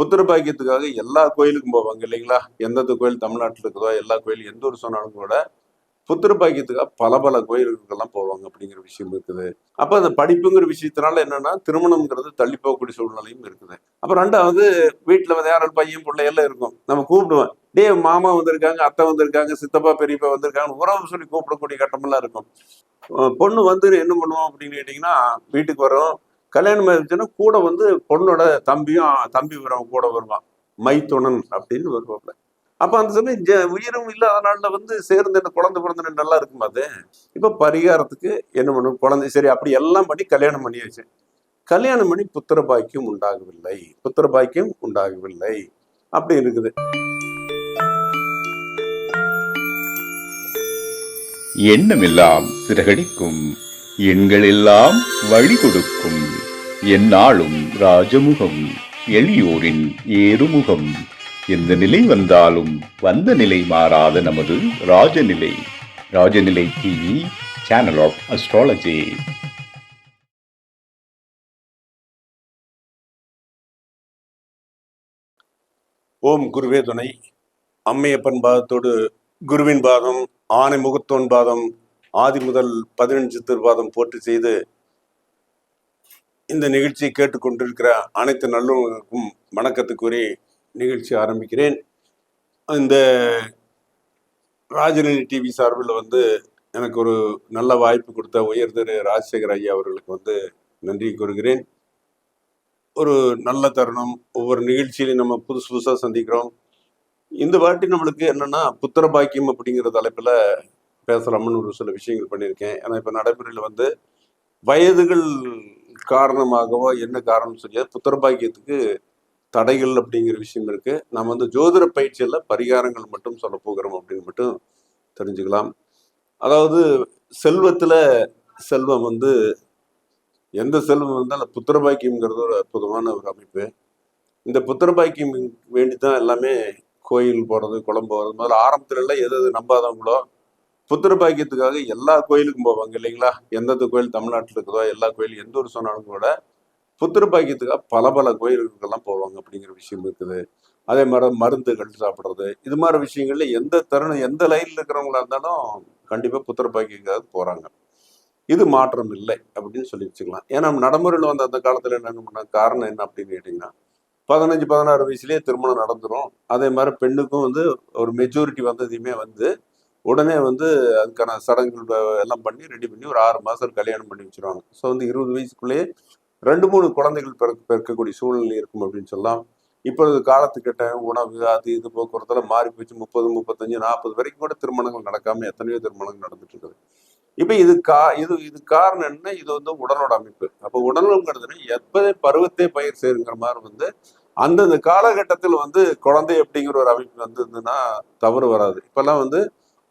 புத்திர பாக்கியத்துக்காக எல்லா கோயிலுக்கும் போவாங்க இல்லைங்களா? எந்தெந்த கோயில் தமிழ்நாட்டில் இருக்குதோ எல்லா கோயில் எந்த ஒரு சொன்னாலும் கூட புத்திர பாக்கியத்துக்காக பல பல கோயிலுக்கெல்லாம் போவாங்க அப்படிங்கிற விஷயம் இருக்குது. அப்போ அந்த படிப்புங்கிற விஷயத்தினால என்னன்னா திருமணம்ங்கிறது தள்ளி போகக்கூடிய சூழ்நிலையும் இருக்குது. அப்புறம் ரெண்டாவது வீட்டில் வந்து யாரும் பையன் பிள்ளையெல்லாம் இருக்கும். நம்ம கூப்பிடுவேன் டே மாமா வந்திருக்காங்க அத்தை வந்திருக்காங்க சித்தப்பா பெரியப்பா வந்திருக்காங்க உறவு சொல்லி கூப்பிடக்கூடிய கட்டமெல்லாம் இருக்கும். பொண்ணு வந்து என்ன பண்ணுவோம் அப்படின்னு கேட்டிங்கன்னா வீட்டுக்கு வரும். கல்யாணம் ஆயிடுச்சுன்னா கூட வந்து பொண்ணோட தம்பியும் தம்பி வரவன் கூட வருவான். மைத்துணன் அப்படின்னு வருவாப்ல அப்ப அந்த சமயம் ஜ- உயிரும் இல்லாத நாள்ல வந்து சேர்ந்து என்ன குழந்தை பிறந்த நல்லா இருக்குமா அது? இப்ப பரிகாரத்துக்கு என்ன பண்ணும்? குழந்தை சரி அப்படி எல்லாம் பண்ணி கல்யாணம் பண்ணியாச்சு. கல்யாணம் பண்ணி புத்திர பாக்கியம் உண்டாகவில்லை. புத்திர பாக்கியம் உண்டாகவில்லை. அப்படி இருக்குது. எண்ணமெல்லாம் சிறகடிக்கும். எண்களெல்லாம் வழி கொடுக்கும். எந்நாளும் ராஜமுகம் எளியோரின் ஏறுமுகம். எந்த நிலை வந்தாலும் வந்த நிலை மாறாத நமது Rajanilai. Rajanilai TV channel of astrology ஓம் குருவே துணை. அம்மையப்பன் பாதத்தோடு குருவின் பாதம் ஆனை முகத்தோன் பாதம் ஆதி முதல் பதினஞ்சு திருபாதம் போட்டு செய்து இந்த நிகழ்ச்சியை கேட்டுக்கொண்டிருக்கிற அனைத்து நல்லவர்களுக்கும் வணக்கத்துக்குரிய நிகழ்ச்சி ஆரம்பிக்கிறேன். இந்த ராஜநிலை டிவி சார்பில் வந்து எனக்கு ஒரு நல்ல வாய்ப்பு கொடுத்த உயர் திரு ராஜசேகர் ஐயா அவர்களுக்கு வந்து நன்றி கூறுகிறேன். ஒரு நல்ல தருணம். ஒவ்வொரு நிகழ்ச்சியிலையும் நம்ம புதுசு புதுசாக சந்திக்கிறோம். இந்த வாட்டி நம்மளுக்கு என்னன்னா புத்திர பாக்கியம் அப்படிங்கிற தலைப்பில் பேசலாம்னு ஒரு சில விஷயங்கள் பண்ணியிருக்கேன். ஏன்னா இப்போ நடைமுறையில் வந்து வயதுகள் காரணமாகவோ என்ன காரணம் சொல்லி புத்திரபாக்கியத்துக்கு தடைகள் அப்படிங்கிற விஷயம் இருக்கு. நம்ம வந்து ஜோதிட பயிற்சியில் பரிகாரங்கள் மட்டும் சொல்ல போகிறோம் அப்படின்னு மட்டும் தெரிஞ்சுக்கலாம். அதாவது செல்வத்தில் செல்வம் வந்து எந்த செல்வம் வந்தாலும் புத்திரபாக்கியம்ங்கிறது ஒரு அற்புதமான ஒரு அமைப்பு. இந்த புத்திர பாக்கியம் வேண்டி தான் எல்லாமே கோயில் போகிறது குளம் போகிறது முதல்ல ஆரம்பத்துல எல்லாம் எது எது நம்பாதவங்களோ புத்திர பாக்கியத்துக்காக எல்லா கோயிலுக்கும் போவாங்க இல்லைங்களா? எந்தெந்த கோயில் தமிழ்நாட்டில் இருக்குதோ எல்லா கோயிலும் எந்த ஒரு சொன்னாலும் கூட புத்திர பாக்கியத்துக்காக பல பல கோயிலுக்கெல்லாம் போவாங்க அப்படிங்கிற விஷயம் இருக்குது. அதே மாதிரி மருந்துகள் சாப்பிட்றது. இது மாதிரி விஷயங்கள்ல எந்த தருணம் எந்த லைனில் இருக்கிறவங்களா இருந்தாலும் கண்டிப்பாக புத்திர பாக்கியத்துக்காக போகிறாங்க இது மாற்றம் இல்லை அப்படின்னு சொல்லி வச்சுக்கலாம். ஏன்னா நடைமுறையில் வந்து அந்த காலத்தில் என்ன பண்ண காரணம் என்ன அப்படின்னு கேட்டிங்கன்னா பதினஞ்சு பதினாறு வயசுலேயே திருமணம் நடந்துரும். அதே மாதிரி பெண்ணுக்கும் வந்து ஒரு மெஜாரிட்டி வந்ததையுமே வந்து உடனே வந்து அதுக்கான சடங்குகள் எல்லாம் பண்ணி ரெடி பண்ணி ஒரு ஆறு மாதம் கல்யாணம் பண்ணி வச்சுருவாங்க. ஸோ வந்து இருபது வயசுக்குள்ளேயே ரெண்டு மூணு குழந்தைகள் பிறக்க பிறக்கக்கூடிய சூழ்நிலை இருக்கும் அப்படின்னு சொல்லலாம். இப்பொழுது காலத்துக்கிட்ட உணவு அது இது போக்குவரத்தில் மாறி போச்சு. முப்பது முப்பத்தஞ்சு நாற்பது வரைக்கும் கூட திருமணங்கள் நடக்காமல் எத்தனையோ திருமணங்கள் நடந்துட்டு இருக்குது இப்போ இது கா இது இது காரணம் என்ன? இது வந்து உடலோட அமைப்பு. அப்போ உடலுங்கிறது எப்பதே பருவத்தே பயிர் சேருங்கிற மாதிரி வந்து அந்தந்த காலகட்டத்தில் வந்து குழந்தை அப்படிங்கிற ஒரு அமைப்பு வந்ததுன்னா தவறு வராது. இப்போல்லாம் வந்து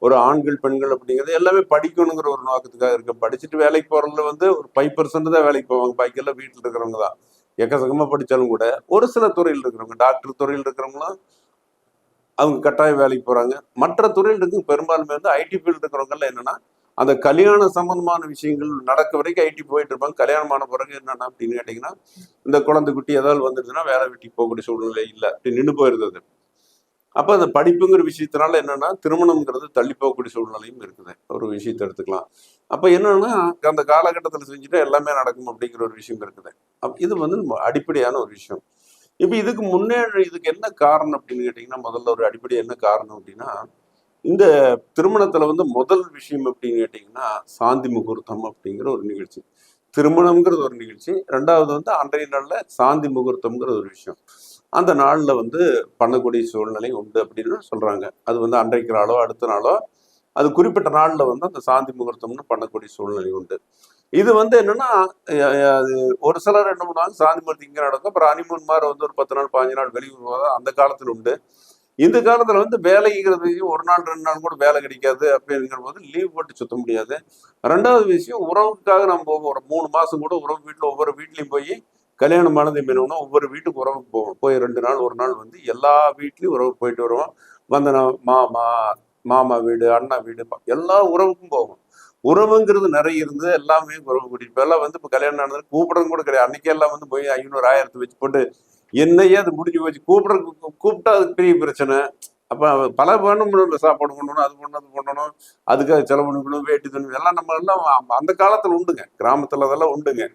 ஒரு ஆண்கள் பெண்கள் அப்படிங்கிறது எல்லாமே படிக்கணுங்கிற ஒரு நோக்கத்துக்காக இருக்கு. படிச்சுட்டு வேலைக்கு போறதுல வந்து ஒரு ஃபைவ் பர்சன்ட் தான் வேலைக்கு போவாங்க. பாக்கியெல்லாம் வீட்டில் இருக்கிறவங்க தான். எக்கசக்கமா படிச்சாலும் கூட ஒரு சில துறையில் இருக்கிறவங்க டாக்டர் துறையில் இருக்கிறவங்களும் அவங்க கட்டாயம் வேலைக்கு போறாங்க. மற்ற துறையில் இருக்கு பெரும்பாலுமே வந்து ஐடி ஃபீல்டு இருக்கிறவங்கலாம் என்னன்னா அந்த கல்யாண சம்பந்தமான விஷயங்கள் நடக்க வரைக்கும் ஐடி போயிட்டு இருப்பாங்க. கல்யாணம் ஆன பிறகு என்னன்னா அப்படின்னு கேட்டிங்கன்னா இந்த குழந்தை குட்டி ஏதாவது வந்துருச்சுன்னா வேலை வெட்டி போகக்கூடிய சூழ்நிலை இல்லை. அப்படி நின்று போயிருந்தது அப்போ அந்த படிப்புங்கிற விஷயத்தினால என்னன்னா திருமணம்ங்கிறது தள்ளி போகக்கூடிய சூழ்நிலையும் இருக்குது. ஒரு விஷயத்தை எடுத்துக்கலாம். அப்போ என்னன்னா அந்த காலகட்டத்தில் செஞ்சுட்டு எல்லாமே நடக்கும் அப்படிங்கிற ஒரு விஷயம் இருக்குது. அப் இது வந்து அடிப்படையான ஒரு விஷயம். இப்போ இதுக்கு முன்னேற இதுக்கு என்ன காரணம் அப்படின்னு கேட்டிங்கன்னா முதல்ல ஒரு அடிப்படை என்ன காரணம் அப்படின்னா இந்த திருமணத்துல வந்து முதல் விஷயம் அப்படின்னு கேட்டிங்கன்னா சாந்தி முகூர்த்தம் அப்படிங்கிற ஒரு நிகழ்ச்சி. திருமணம்ங்கிறது ஒரு நிகழ்ச்சி. ரெண்டாவது வந்து அன்றைய நாள்ல சாந்தி முகூர்த்தம்ங்கிற ஒரு விஷயம். அந்த நாளில் வந்து பண்ணக்கூடிய சூழ்நிலை உண்டு அப்படின்னு சொல்றாங்க. அது வந்து அன்றைக்கு நாளோ அடுத்த நாளோ அது குறிப்பிட்ட நாளில் வந்து அந்த சாந்தி முகூர்த்தம்னு பண்ணக்கூடிய சூழ்நிலை உண்டு. இது வந்து என்னன்னா அது ஒரு சிலர் என்ன பண்ணுவாங்க சாந்தி முகூர்த்தம் இங்கே நடக்கும் அப்புறம் அனிமூன் மாதிரி வந்து ஒரு பத்து நாள் பாஞ்சு நாள் வெளியூர் அந்த காலத்தில் உண்டு. இந்த காலத்துல வந்து வேலைங்கிறது விஷயம் ஒரு நாள் ரெண்டு நாள் கூட வேலை கிடைக்காது அப்படிங்கிற போது லீவ் போட்டு சுத்த முடியாது. ரெண்டாவது விஷயம் உறவுக்காக நம்ம போவோம். ஒரு மூணு மாதம் கூட உறவு வீட்டில் ஒவ்வொரு வீட்லேயும் போய் கல்யாணம் ஆனது மீனோம்னா ஒவ்வொரு வீட்டுக்கு உறவுக்கு போவோம். போய் ரெண்டு நாள் ஒரு நாள் வந்து எல்லா வீட்லேயும் உறவுக்கு போயிட்டு வருவோம். வந்த நான் மாமா மாமா வீடு அண்ணா வீடு எல்லா உறவுக்கும் போவோம். உறவுங்கிறது நிறைய இருந்தது. எல்லாமே உறவு கூட்டிட்டு இப்போ எல்லாம் வந்து இப்போ கல்யாணம் ஆனது கூப்பிடறது கூட கிடையாது. அன்னைக்கு எல்லாம் வந்து போய் ஐநூறு ஆயிரத்து வச்சு போட்டு என்னையே அது முடிஞ்சு போச்சு. கூப்பிட கூப்பிட்டா அதுக்கு பெரிய பிரச்சனை. அப்போ பல வேணும் சாப்பாடு பண்ணணும் அது பண்ணணும் அது பண்ணணும் அதுக்காக செலவு பண்ணணும் வேட்டி தண்ணி எல்லாம் நம்ம எல்லாம் அந்த காலத்தில் உண்டுங்க. கிராமத்துல அதெல்லாம் உண்டுங்க.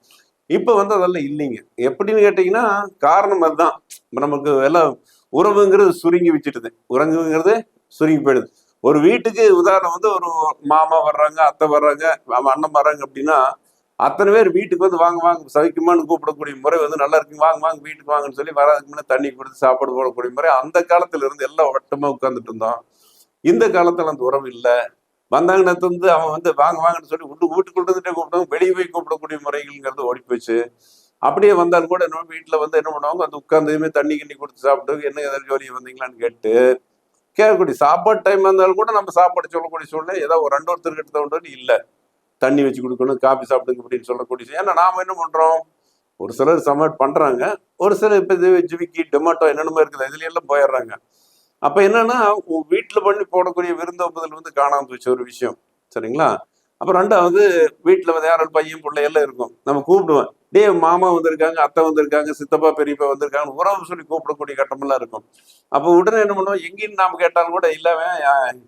இப்போ வந்து அதெல்லாம் இல்லைங்க. எப்படின்னு கேட்டீங்கன்னா காரணம் அதுதான். நமக்கு எல்லாம் உறவுங்கிறது சுருங்கி வச்சுட்டுது உறங்குங்கிறது சுருங்கி போயிடுது. ஒரு வீட்டுக்கு உதாரணம் வந்து ஒரு மாமா வர்றாங்க அத்தை வர்றாங்க அண்ணன் வர்றாங்க அப்படின்னா அத்தனை பேர் வீட்டுக்கு வந்து வாங்க வாங்க சவிக்குமான்னு கூப்பிடக்கூடிய முறை வந்து நல்லா இருக்குங்க வாங்க வாங்க வீட்டுக்கு வாங்கன்னு சொல்லி வராதுக்கு முன்னே தண்ணி கொடுத்து சாப்பாடு போடக்கூடிய முறை அந்த காலத்துல இருந்து எல்லாம் வட்டமாக உட்காந்துட்டு இருந்தோம். இந்த காலத்துல அந்த உறவு இல்லை. வந்தாங்கன்னா வந்து அவன் வந்து வாங்க வாங்கன்னு சொல்லி உண்டு வீட்டுக்குள்ள இருந்துட்டே கூப்பிடுவாங்க. வெளியே போய் கூப்பிடக்கூடிய முறைகள்ங்கிறது ஓடி போச்சு அப்படியே வந்தாலும் கூட என்ன வீட்டில் வந்து என்ன பண்ணுவாங்க? அந்த உட்கார்ந்ததுமே தண்ணி கிண்ணி கொடுத்து சாப்பிட்டு என்ன ஏதாவது ஜோலி வந்தீங்களான்னு கேட்டு கேட்கக்கூடிய சாப்பாடு டைம் வந்தாலும் கூட நம்ம சாப்பாடு சொல்லக்கூடிய சூழ்நிலை ஏதோ ஒரு ரெண்டு ஒருத்தர் கிட்ட ஒன்று இல்லை. தண்ணி வச்சு கொடுக்கணும் காபி சாப்பிடுங்க அப்படின்னு சொல்லக்கூடிய ஏன்னா நாம என்ன பண்றோம்? ஒரு சிலர் சமட் பண்றாங்க. ஒரு சிலர் இப்போ இது ஜிவிக்கி டொமேட்டோ என்னென்னமோ இருக்குது. இதுல எல்லாம் போயிடுறாங்க. அப்ப என்னன்னா வீட்டுல பண்ணி போடக்கூடிய விருந்தோம்புதல் வந்து காணாம போச்சு ஒரு விஷயம். சரிங்களா? அப்புறம் ரெண்டாவது வீட்டுல வந்து யாரும் பையன் பிள்ளை எல்லாம் இருக்கும். நம்ம கூப்பிடுவேன் டே மாமா வந்திருக்காங்க அத்தை வந்திருக்காங்க சித்தப்பா பெரியப்பா வந்திருக்காங்க உறவு சொல்லி கூப்பிடக்கூடிய கட்டமெல்லாம் இருக்கும். அப்போ உடனே என்ன பண்ணுவோம்? எங்கேயும் நாம கேட்டாலும் கூட இல்லவன்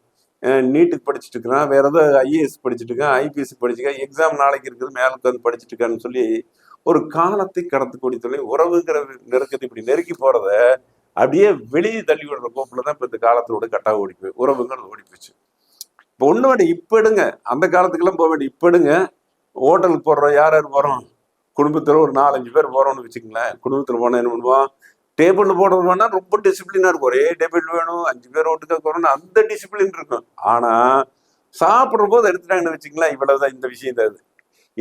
நீட்டுக்கு படிச்சுட்டு இருக்கிறான். வேற ஏதோ ஐஏஎஸ் படிச்சுட்டு இருக்கான். ஐபிஎஸ் படிச்சுருக்கான் எக்ஸாம் நாளைக்கு இருக்குது. மேலுக்கு உட்காந்து படிச்சுட்டு இருக்கான்னு சொல்லி ஒரு காலத்தை கடத்தக்கூடிய தொழில் உறவுங்கிற நெருக்கத்தை இப்படி நெருக்கி போறத அப்படியே வெளியே தள்ளி விடுற கோப்பில் தான் இப்போ இந்த காலத்தோட கட்டாக ஓடி போய் உறவுகள் ஓடி போச்சு. இப்போ ஒன்று வேண்டிய இப்போ எடுங்க. அந்த காலத்துக்கெல்லாம் போக வேண்டிய இப்போ எடுங்க. ஹோட்டலுக்கு போடுறோம் யார் யார் போகிறோம் குடும்பத்தில் ஒரு நாலஞ்சு பேர் போகிறோம்னு வச்சுக்கங்களேன். குடும்பத்தில் போனால் என்ன பண்ணுவோம்? டேபிள் போடுறது ரொம்ப டிசிப்ளினா இருக்கும். ஒரே டேபிள் வேணும் அஞ்சு பேர் ஓட்டுக்க போறோம்னு அந்த டிசிப்ளின் இருக்கும். ஆனால் சாப்பிட்ற போது எடுத்துட்டாங்கன்னு வச்சுங்களேன் இவ்வளவுதான் இந்த விஷயம் தான்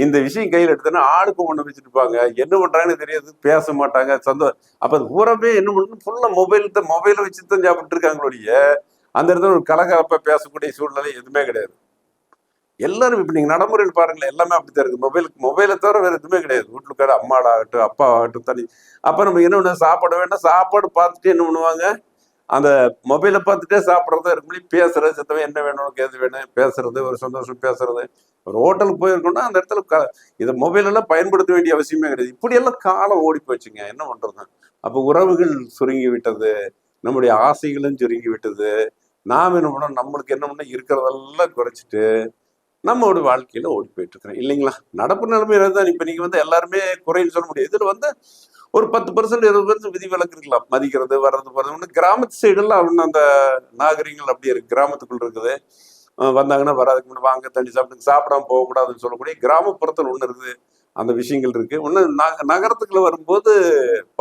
இந்த விஷயம் கையில் எடுத்தோன்னா ஆளுக்கு ஒண்ணு வச்சுருப்பாங்க. என்ன பண்றாங்கன்னு தெரியாது. பேச மாட்டாங்க. சந்தோஷம் அப்போ அது பூராமே என்ன பண்ணணும் ஃபுல்லா மொபைல் தான் மொபைலை வச்சு தான் சாப்பிட்டு இருக்காங்களோடைய அந்த இடத்துல ஒரு கலகலப்பாக பேசக்கூடிய சூழ்நிலை எதுவுமே கிடையாது. எல்லாரும் இப்ப நீங்க நடைமுறையில் பாருங்களேன் எல்லாமே அப்படித்தான் இருக்கு. மொபைலுக்கு மொபைலை தவிர வேறு எதுவுமே கிடையாது. வீட்டுல கடை அம்மாடாகட்டும் அப்பா ஆகட்டும் தனி. அப்போ நம்ம என்ன பண்ண சாப்பாடு வேண்டாம் சாப்பாடு பார்த்துட்டு என்ன பண்ணுவாங்க? அந்த மொபைலை பார்த்துட்டே சாப்பிட்றது இருக்கும்படி பேசுறது சித்தவன் என்ன வேணும் கேது எது வேணும் பேசுறது ஒரு சந்தோஷம் பேசுறது. ஒரு ஹோட்டலுக்கு போயிருக்கோம்னா அந்த இடத்துல க இதை மொபைலெல்லாம் பயன்படுத்த வேண்டிய அவசியமே கிடையாது. இப்படி எல்லாம் காலம் ஓடி போச்சுங்க. என்ன பண்ணுறது அப்போ உறவுகள் சுருங்கி விட்டது நம்முடைய ஆசைகளும் சுருங்கி விட்டது. நாம் என்ன பண்ணோம் நம்மளுக்கு என்ன பண்ண இருக்கிறதெல்லாம் குறைச்சிட்டு நம்மளோட வாழ்க்கையில ஓடி போயிட்டுருக்குறோம் இல்லைங்களா? நடப்பு நிலைமையில தான் இப்ப நீங்க வந்து எல்லாருமே குறைன்னு சொல்ல முடியாது. இதுல வந்து ஒரு பத்து பர்சன்ட் இருபது பர்சன்ட் விதி விலக்கு இருக்கலாம். மதிக்கிறது வர்றது போறது. ஒன்று கிராமத்து சைடெல்லாம் இன்னும் அந்த நாகரிகங்கள் அப்படியே இருக்கு. கிராமத்துக்குள் இருக்குது. வந்தாங்கன்னா வராதுக்கு முன்னாடி வாங்க தண்ணி சாப்பிட்டு சாப்பிடாம போகக்கூடாதுன்னு சொல்லக்கூடிய கிராமப்புறத்தில் ஒன்று இருக்குது. அந்த விஷயங்கள் இருக்குது ஒன்று நகரத்துக்குள்ள வரும்போது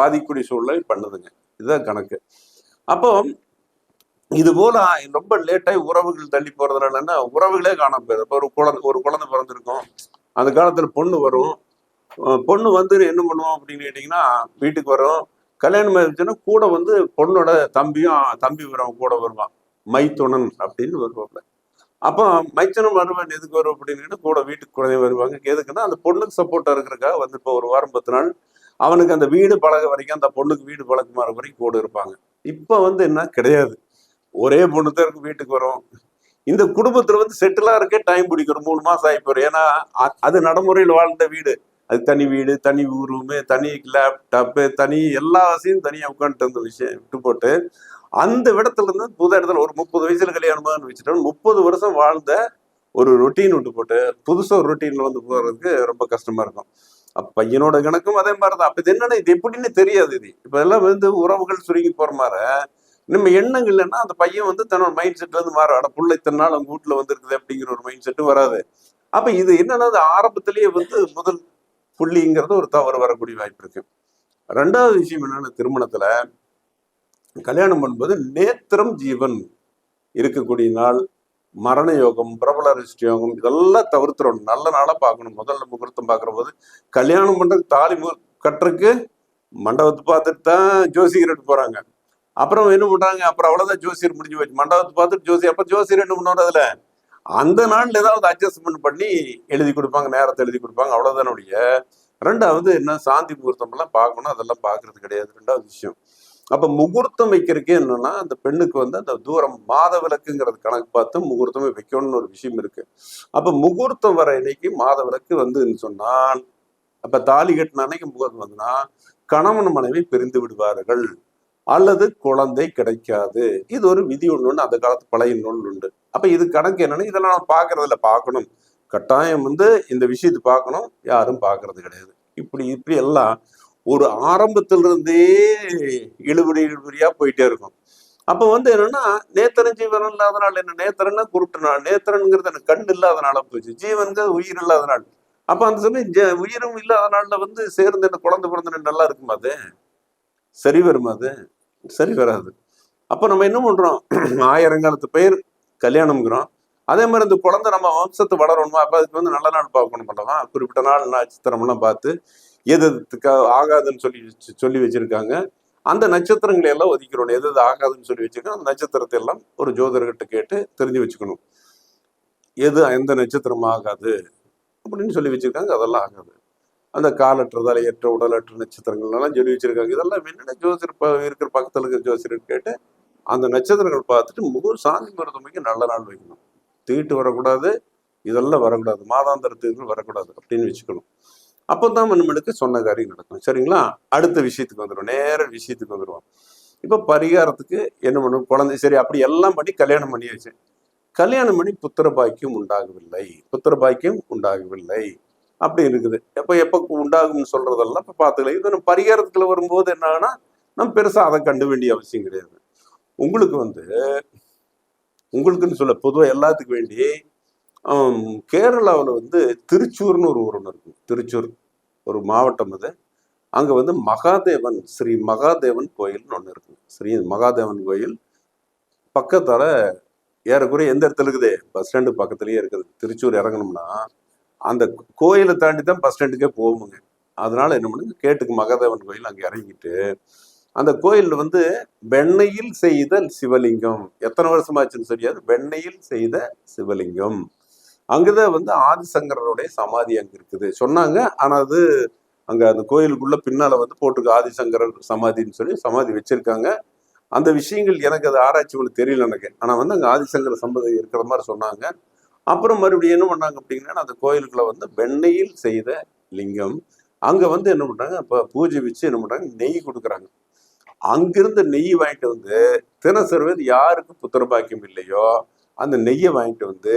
பாதிக்கூடிய சூழ்நிலை பண்ணுதுங்க. இதுதான் கணக்கு. அப்போ இது போல ரொம்ப லேட்டாகி உறவுகள் தள்ளி போறதுனால என்ன உறவுகளே காணாம போயிடும் இப்போ ஒரு குழந்தை ஒரு குழந்தை பிறந்திருக்கும். அந்த காலத்துல பொண்ணு வரும். பொண்ணு வந்து என்ன பண்ணுவோம் அப்படின்னு கேட்டிங்கன்னா வீட்டுக்கு வரும். கல்யாணம் ஆயிடுச்சுன்னா கூட வந்து பொண்ணோட தம்பியும் தம்பி வரவன் கூட வருவான். மைத்துனன் அப்படின்னு வருவாப்ல அப்போ மைத்தனம் வருவன் எதுக்கு வரும் அப்படின்னு கூட வீட்டுக்கு குழந்தை வருவாங்க. எதுக்குன்னா அந்த பொண்ணுக்கு சப்போர்ட்டாக இருக்கிறக்காக வந்து இப்போ ஒரு வாரம் பத்து நாள் அவனுக்கு அந்த வீடு பழக வரைக்கும் அந்த பொண்ணுக்கு வீடு பழக்கமாக வரைக்கும் கூட இருப்பாங்க. இப்போ வந்து என்ன? கிடையாது. ஒரே பொண்ணு தான் இருக்கு வீட்டுக்கு வரும். இந்த குடும்பத்துல வந்து செட்டிலா இருக்கே டைம் பிடிக்கும். மூணு மாசம் ஆகி போயிடும் ஏன்னா அது நடைமுறையில் வாழ்ந்த வீடு. அது தனி வீடு தனி ரூமு தனி லேப்டாப்பு தனி எல்லா வசதியும் தனியா உட்காந்துட்டு இருந்த விஷயம் விட்டு போட்டு அந்த இடத்துல இருந்து புது இடத்துல ஒரு முப்பது வயசுல கல்யாணமான்னு வச்சுட்டோம். முப்பது வருஷம் வாழ்ந்த ஒரு ரொட்டீன் விட்டு போட்டு புதுசா ஒரு ரொட்டீன்ல வந்து போறதுக்கு ரொம்ப கஷ்டமா இருக்கும். அப்ப பையனோட கணக்கும் அதே மாதிரி தான் அப்போ இது என்னன்னா இது எப்படின்னு தெரியாது இது. இப்ப எல்லாம் வந்து உறவுகள் சுருங்கி போற மாதிரி. நம்ம எண்ணங்கள் இல்லைன்னா அந்த பையன் வந்து தன்னோட மைண்ட் செட்ல வந்து மாறும் ஆனால் புள்ள இத்தனை நாள் அவங்க வீட்டுல வந்திருக்குது அப்படிங்கிற ஒரு மைண்ட் செட்டு வராது. அப்ப இது என்னன்னா அது ஆரம்பத்திலேயே வந்து முதல் புள்ளிங்கிறது ஒரு தவறு வரக்கூடிய வாய்ப்பு இருக்கு. ரெண்டாவது விஷயம் என்னன்னா திருமணத்துல கல்யாணம் பண்ணும்போது நேத்திரம் ஜீவன் இருக்கக்கூடிய நாள் மரண யோகம் பிரபல ரிஷ்ட யோகம் இதெல்லாம் தவிர்த்துறணும். நல்ல நாளா பார்க்கணும். முதல்ல முகூர்த்தம் பார்க்குற போது கல்யாணம் பண்ணுறதுக்கு தாலி மு கட்டுறதுக்கு மண்டபத்தை பார்த்துட்டு தான் ஜோசிகர் போகிறாங்க போறாங்க. அப்புறம் என்ன பண்றாங்க? அப்புறம் அவ்வளவுதான் ஜோசியர் முடிஞ்சு போச்சு. மண்டபத்தை பார்த்துட்டு ஜோசியர் அப்ப ஜோசியர் என்ன பண்ணுவார் அதுல? அந்த நாள்ல ஏதாவது அட்ஜஸ்ட்மெண்ட் பண்ணி எழுதி கொடுப்பாங்க நேரத்தை எழுதி கொடுப்பாங்க. அவ்வளோதானுடைய ரெண்டாவது என்ன சாந்தி முகூர்த்தம் எல்லாம் பார்க்கணும் அதெல்லாம் பார்க்கறது கிடையாது. ரெண்டாவது விஷயம். அப்ப முகூர்த்தம் வைக்கிறதுக்கே என்னன்னா அந்த பெண்ணுக்கு வந்து அந்த தூரம் மாத விளக்குங்கிறது கணக்கு பார்த்து முகூர்த்தமே வைக்கணும்னு ஒரு விஷயம் இருக்கு. அப்ப முகூர்த்தம் வர இன்னைக்கு மாத விளக்கு வந்துன்னு சொன்னால் அப்ப தாலி கட்டின அன்னைக்கு முகூர்த்தம் வந்துன்னா கணவன் மனைவி பிரிந்து விடுவார்கள். அல்லது குழந்தை கிடைக்காது. இது ஒரு விதி ஒன்று அந்த காலத்து பழைய நூல் உண்டு. அப்ப இது கணக்கு என்னன்னா இதெல்லாம் நான் பார்க்கறதுல பார்க்கணும் கட்டாயம் வந்து இந்த விஷயத்தை பார்க்கணும் யாரும் பார்க்கறது கிடையாது. இப்படி இப்படி எல்லாம் ஒரு ஆரம்பத்திலிருந்தே இழுபடி இழுபடியா போயிட்டே இருக்கும். அப்போ வந்து என்னன்னா நேத்திரன் ஜீவன் இல்லாதனால என்ன? நேத்திரன்னா குருட்டு நாள். நேத்திரன்ங்கிறது எனக்கு கண் இல்லாதனால போச்சு. ஜீவன்கிறது உயிர் இல்லாத நாள். அப்ப அந்த சமயம் உயிரும் இல்லாத நாள்ல வந்து சேர்ந்து என்ன குழந்தை பிறந்த நல்லா இருக்குமா அது? சரி வருமா அது. சரி வராது. அப்போ நம்ம என்ன பண்றோம்? ஆயிரங்காலத்து பெயர் கல்யாணம்ங்கிறோம். அதே மாதிரி இந்த குழந்தை நம்ம வம்சத்தை வளரணுமா? அப்போ அதுக்கு வந்து நல்ல நாள் பார்க்கணும் பண்ணலாம்? குறிப்பிட்ட நாள் நட்சத்திரம்லாம் பார்த்து எது எதுக்கு ஆகாதுன்னு சொல்லி சொல்லி வச்சிருக்காங்க. அந்த நட்சத்திரங்களை எல்லாம் ஒதுக்கிறோம் எது எது ஆகாதுன்னு சொல்லி வச்சிருக்கோம் அந்த நட்சத்திரத்தை எல்லாம் ஒரு ஜோதிடர்கிட்ட கேட்டு தெரிஞ்சு வச்சுக்கணும். எது எந்த நட்சத்திரம் ஆகாது அப்படின்னு சொல்லி வச்சிருக்காங்க. அதெல்லாம் ஆகாது. அந்த காலற்ற தலையற்ற உடலற்ற நட்சத்திரங்கள்லாம் சொல்லி வச்சிருக்காங்க. இதெல்லாம் என்னென்ன ஜோசியர் இருக்கிற பக்கத்தில் இருக்கிற ஜோசியர்னு கேட்டு அந்த நட்சத்திரங்கள் பார்த்துட்டு முகூர் சாந்தி மருத்துவமைக்கு நல்ல நாள் வைக்கணும். தீட்டு வரக்கூடாது இதெல்லாம் வரக்கூடாது மாதாந்திர தீர்வு வரக்கூடாது அப்படின்னு வச்சுக்கணும். அப்போதான் நம்மளுக்கு சொன்ன காரியம் நடக்கும். சரிங்களா? அடுத்த விஷயத்துக்கு வந்துடும் நேர விஷயத்துக்கு வந்துடுவோம் இப்போ பரிகாரத்துக்கு என்ன பண்ணும்? குழந்தை சரி அப்படி எல்லாம் பண்ணி கல்யாணம் பண்ணியாச்சு. கல்யாணம் பண்ணி புத்திர பாக்கியம் உண்டாகவில்லை. புத்திர பாக்கியம் உண்டாகவில்லை. அப்படி இருக்குது. எப்போ எப்போ உண்டாகும்னு சொல்றதெல்லாம் இப்போ பார்த்துக்கலாம். இது நம்ம பரிகாரத்தில் வரும்போது என்னன்னா நம்ம பெருசாக அதை கண்டு வேண்டிய அவசியம் கிடையாது. உங்களுக்கு வந்து உங்களுக்குன்னு சொல்ல பொதுவாக எல்லாத்துக்கு வேண்டி கேரளாவில் வந்து திருச்சூர்னு ஒரு ஊர் ஒன்று இருக்கும் திருச்சூர் ஒரு மாவட்டம் அது. அங்கே வந்து மகாதேவன் ஸ்ரீ மகாதேவன் கோயில்னு ஒன்று இருக்கு. ஸ்ரீ மகாதேவன் கோயில் பக்கத்தால ஏறக்குறைய எந்த இடத்துல இருக்குது? பஸ் ஸ்டாண்டு பக்கத்துலயே இருக்குது. திருச்சூர் இறங்கணும்னா அந்த கோயிலை தாண்டி தான் பஸ் ஸ்டாண்டுக்கே போகுங்க அதனால என்ன பண்ணுங்க கேட்டுக்கு மகாதேவன் கோயில் அங்கே இறங்கிட்டு அந்த கோயிலில் வந்து வெண்ணையில் செய்த சிவலிங்கம். எத்தனை வருஷமாச்சுன்னு தெரியாது. வெண்ணையில் செய்த சிவலிங்கம். அங்கேதான் வந்து ஆதிசங்கரனுடைய சமாதி அங்கே இருக்குது. சொன்னாங்க ஆனால் அது அங்கே அந்த கோயிலுக்குள்ள பின்னால் வந்து போட்டிருக்கு ஆதிசங்கரர் சமாதின்னு சொல்லி சமாதி வச்சிருக்காங்க. அந்த விஷயங்கள் எனக்கு அது ஆராய்ச்சி ஒன்று தெரியல எனக்கு. ஆனால் வந்து அங்கே ஆதிசங்கர சம்பதி இருக்கிற மாதிரி சொன்னாங்க. அப்புறம் மறுபடியும் என்ன பண்ணாங்க அப்படிங்கன்னா அந்த கோயிலுக்குள்ள வந்து வெண்ணையில் செய்த லிங்கம். அங்க வந்து என்ன பண்றாங்க இப்போ பூஜை வச்சு என்ன பண்றாங்க நெய் கொடுக்குறாங்க. அங்கிருந்து நெய் வாங்கிட்டு வந்து தினசரி யாருக்கு புத்திர பாக்கியம் இல்லையோ அந்த நெய்யை வாங்கிட்டு வந்து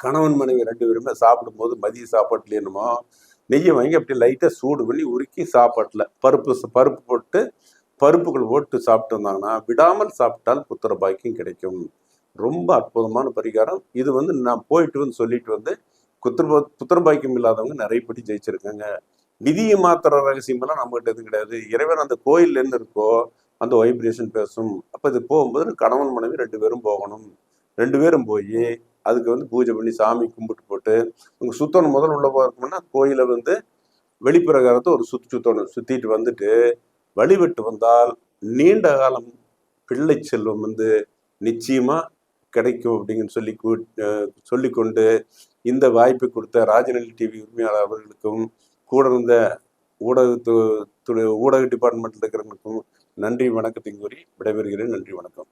கணவன் மனைவி ரெண்டு பேருமே சாப்பிடும்போது மதிய சாப்பாட்டுல என்னமோ நெய்யை வாங்கி அப்படியே லைட்டாக சூடு பண்ணி உருக்கி சாப்பாட்டில் பருப்பு பருப்பு போட்டு பருப்புகள் போட்டு சாப்பிட்டு வந்தாங்கன்னா விடாமல் சாப்பிட்டால் புத்திர பாக்கியம் கிடைக்கும். ரொம்ப அற்புதமான பரிகாரம். இது வந்து நான் போயிட்டு வந்து சொல்லிட்டு வந்து குத்திரபா குத்திரபாக்கியம் இல்லாதவங்க நிறைய படி ஜெயிச்சிருக்காங்க. நிதியை மாத்திர ரகசியமெல்லாம் நம்மகிட்ட எதுவும் கிடையாது. இறைவன் அந்த கோயில் இருக்கோ அந்த வைப்ரேஷன் பேசும். அப்போ இது போகும்போது கணவன் மனைவி ரெண்டு பேரும் போகணும். ரெண்டு பேரும் போய் அதுக்கு வந்து பூஜை பண்ணி சாமி கும்பிட்டு போட்டு உங்கள் சுத்தணும். முதல் உள்ள போகிறோம்னா கோயிலை வந்து வெளிப்பிரகாரத்தை ஒரு சுற்றி சுத்தணும். சுற்றிட்டு வந்துட்டு வழிபட்டு வந்தால் நீண்ட காலம் பிள்ளை செல்வம் வந்து நிச்சயமாக கிடைக்கும் அப்படின்னு சொல்லி கூ- சொல்லிக்கொண்டு இந்த வாய்ப்பை கொடுத்த ராஜநெல் டிவி உரிமையாளர் அவர்களுக்கும் கூட இருந்த ஊடகத்து ஊடக டிபார்ட்மெண்ட்ல இருக்கிறவங்களுக்கும் நன்றி வணக்கத்தை கூறி விடைபெறுகிறேன். நன்றி வணக்கம்.